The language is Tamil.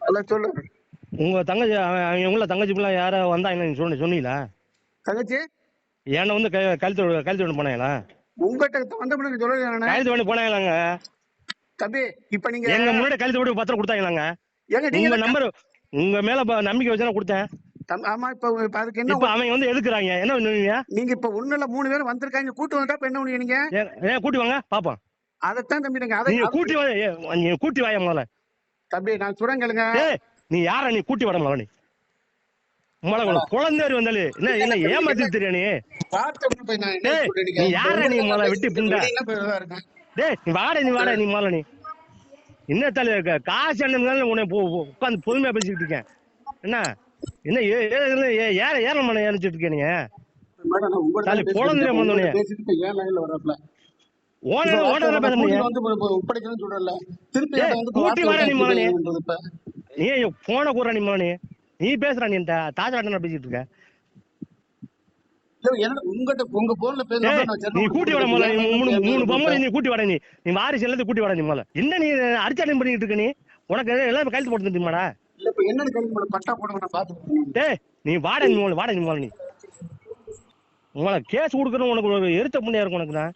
அதான் சொல்லு உங்க தங்கச்சி அவன் அவங்க உள்ள தங்கச்சி பிள்ளை யாரோ வந்தாங்க சொன்ன சொன்னீங்களா? தங்கச்சி? ஏன்ன வந்து கழுத்து விட- கழுத்து விட போனாங்களா? உங்ககிட்ட வந்த பிறகு சொல்லல கழுத்து பண்ணி போனாங்களாங்க? தம்பி இப்ப நீங்க எங்க முன்னாடி கழுத்து விட்டு பத்திரம் கொடுத்தாங்களாங்க? உங்க நீங்க நம்பர் உங்க மேல நம்பிக்கை வச்சு கொடுத்தேன். ஆமா இப்ப அதுக்கு என்ன அவங்க வந்து எதுக்குறாங்க? என்ன பண்ணுவீங்க? நீங்க இப்ப ஒண்ணுல மூணு பேரும் வந்திருக்காங்க. கூட்டு வந்துட்டா இப்ப என்ன பண்ணுவீங்க நீங்க? கூட்டி வாங்க? பாப்போம். அதைத்தான் தம்பி நீங்க அதை கூட்டி வா ஏ, நீங்க கூட்டி வாய முதல்ல. தம்பி நான் சுரங்களுங்க ஏய் நீ யார நீ கூட்டி வர முதல்ல நீ முதல்ல உனக்கு குழந்தை வந்தாலே என்ன என்ன ஏமாத்தி தெரியா நீ நீ யாரை நீ முதல்ல விட்டு பிண்டா? இருக்கேன் டேய் நீ வாட நீ வாட நீ நீ என்ன தலை காசு என்ன உன்னை உட்காந்து பொறுமையா பேசிக்கிட்டு இருக்கேன். என்ன? என்ன ஏ- ஏற ஏற மன ஏறிச்சிட்டு இருக்கீங்க நீங்க? தலை பேசிட்டு குழந்தைய இருக்கேன். வந்தோடனே. ஓனர் ஓனர் ஒப்படைக்கிறேன்னு சொல்றேன்ல. திருப்பி வந்து கூட்டி வாடா நீ மகனே. நீ போன கூற நீ மகனே. நீ பேசுற நீ தாஜா பேசிட்டு இருக்க உங்ககிட்ட உங்க போன்ல நீ கூட்டி வர முதல்ல. மூணு மூணு பொம்மை நீ கூட்டி வர நீ. நீ வாரிசு எல்லாத்தையும் கூட்டி வர நீ முதல்ல. என்ன நீ அரிச்சாட்டம் பண்ணிட்டு இருக்க நீ? உனக்கு எல்லாம் கழுத்து போட்டு தெரியுமாடா இல்ல, இப்ப என்னன்னு கேள்வி மேடம், பட்டா போடுங்க, நான் பாத்துக்கிறேன். டேய் நீ வாடா நீ முதல்ல வாடா நீ முதல்ல நீ. உங்களை கேஸ் கொடுக்குறது உனக்கு ஒரு எருத்த புண்ணியா இருக்கும் உனக்கு தான்.